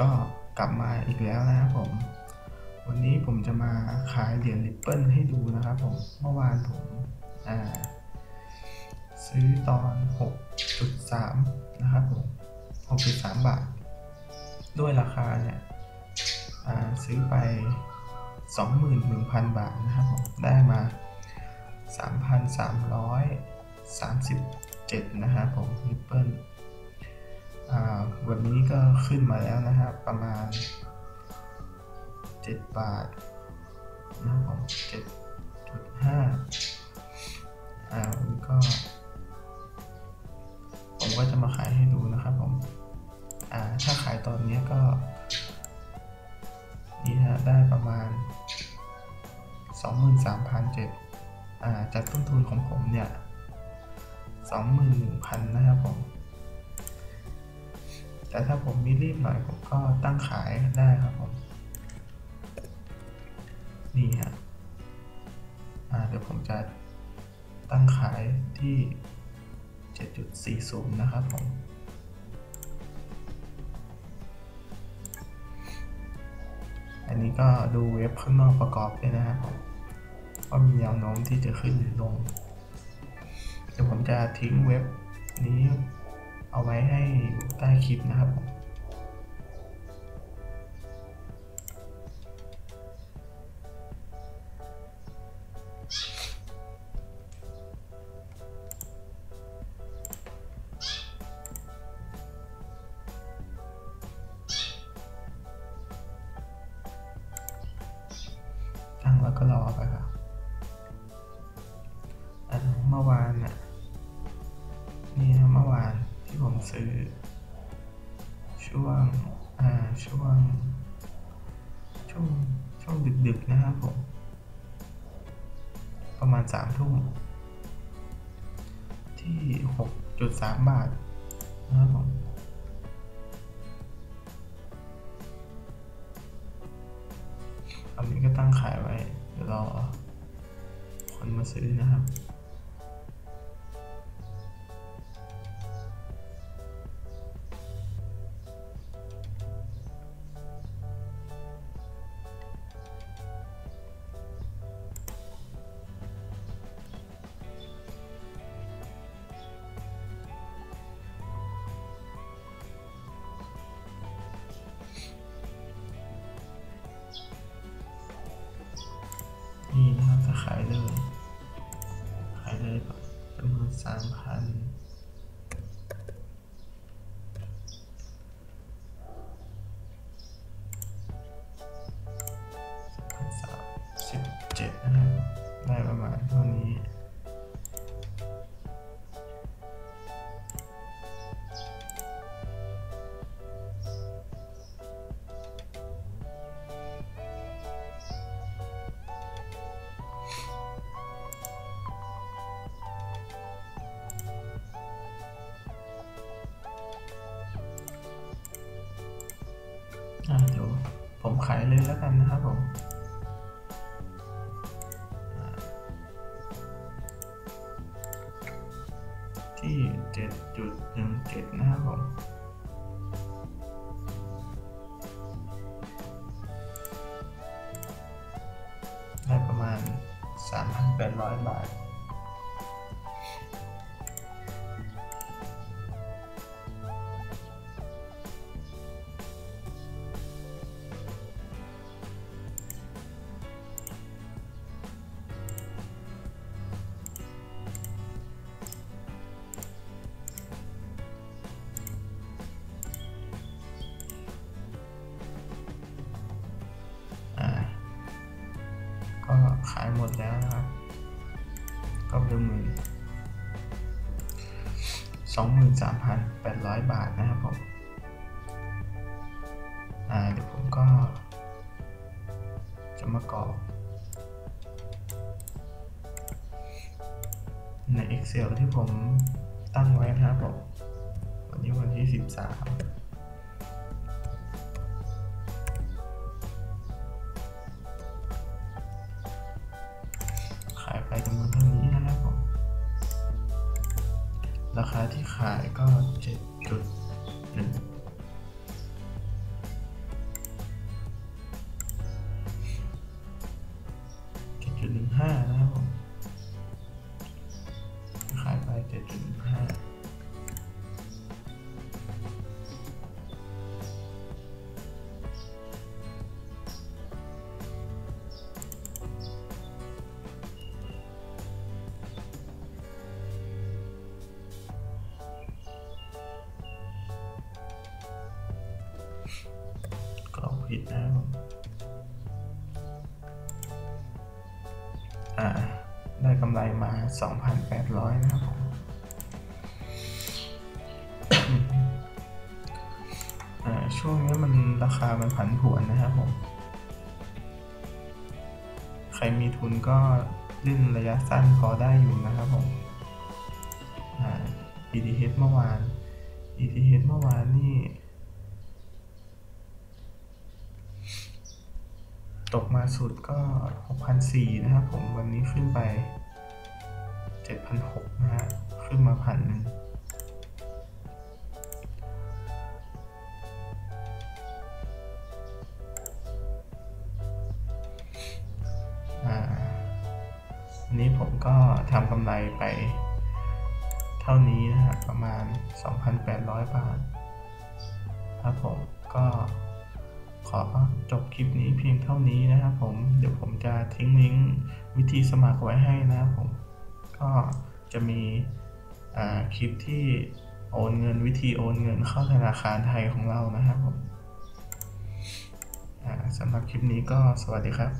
ก็กลับมาอีกแล้วนะครับผม วันนี้ผมจะมาขายเหรียญริปเปิลให้ดูนะครับผม เมื่อวานผมซื้อตอน 6.3 นะครับผม 6.3 บาท ด้วยราคาเนี่ยซื้อไป 21,000 บาทนะครับผม ได้มา 3,337 นะครับผมริปเปิล วันนี้ก็ขึ้นมาแล้วนะครับ ประมาณ 7 บาทนะครับผม7.5อ่าวันนี้ก็ ผมก็จะมาขายให้ดูนะครับผม อ่า ถ้าขายตอนนี้ก็ นี่ฮะ ได้ประมาณ 23,007อ่าจากต้นทุนของผมเนี่ย 21,000 นะครับผม แต่ถ้าผมมีรีบหน่อยผมก็ตั้งขายได้ครับผม นี่ฮะอ่าเดี๋ยวผมจะตั้งขายที่ 7.40 นะครับผม อันนี้ก็ดูเว็บข้างนอกประกอบด้วยนะครับผมว่ามีแนวโน้มที่จะขึ้นหรือลง เดี๋ยวผมจะทิ้งเว็บนี้ เอาไว้ให้ใต้คลิปนะครับผมตั้งแล้วก็รอไปครับเมื่อวานน่ะนี่นะเมื่อวาน ที่ผมซื้อ ช่วงอ่าช่วง ช่วงช่วงดึกๆนะครับผม ประมาณสามทุ่มที่หกจุดสามบาทนะครับผมอันนี้ก็ตั้งขายไว้เดี๋ยวรอคนมาซื้อนะครับ ขายเลย ขายเลยจำนวนสามพัน เดี๋ยวผมขายเลยแล้วกันนะครับผมที่เจ็ดจุดหนึ่งเจ็ดนะครับผมได้ประมาณ 3,800 บาท หมดแล้วนะครับก็หนึ่งหมื่นสองหมื่นสามพันแปดร้อยบาทนะครับผมอ่าเดี๋ยวผมก็ จะมากรอกใน Excel ที่ผมตั้งไว้นะครับผมวันนี้วันที่ 13 ราคาที่ขายก็ 7.1 ผิดนะครับผมอ่า ได้กำไรมา 2,800 นะครับผมช่วงนี้มันราคามันผันผวนนะครับผม ใครมีทุนก็เล่นระยะสั้นพอได้อยู่นะครับผมอ่า ETH เมื่อวาน ETH เมื่อวานนี่ ตกมาสุดก็6,400นะครับผมวันนี้ขึ้นไป7,600นะฮะขึ้นมาพันหนึ่งอ่าอันนี้ผมก็ทำกำไรไปเท่านี้นะฮะประมาณ 2,800 บาทครับผมก็ ขอจบคลิปนี้เพียงเท่านี้นะครับผม เดี๋ยวผมจะทิ้งลิงก์วิธีสมัครไว้ให้นะครับผม ก็จะมีคลิปที่โอนเงินวิธีโอนเงินเข้าธนาคารไทยของเรานะครับผมสำหรับคลิปนี้ก็สวัสดีครับ